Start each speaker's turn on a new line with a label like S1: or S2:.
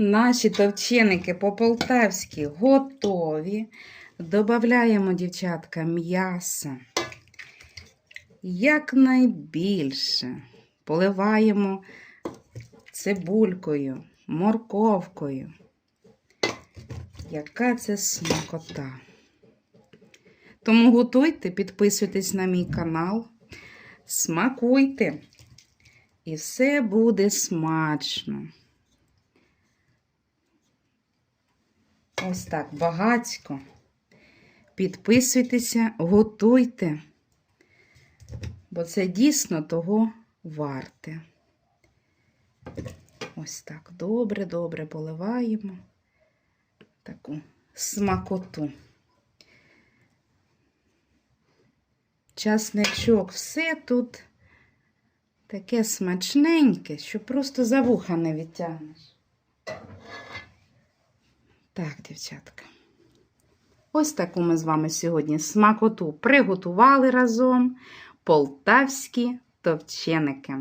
S1: Наші товченики по-полтавськи готові. Добавляємо, дівчатка, м'яса. Якнайбільше. Поливаємо цибулькою, морковкою. Яка це смакота. Тому готуйте, підписуйтесь на мій канал, смакуйте. І все буде смачно. Ось так багацько. Підписуйтеся, готуйте, бо це дійсно того варте. Ось так добре-добре поливаємо таку смакоту. Часничок, все тут таке смачненьке, що просто за вуха не відтягнеш. Так, дівчатка. Ось таку ми з вами сьогодні смакоту приготували разом полтавські товченики.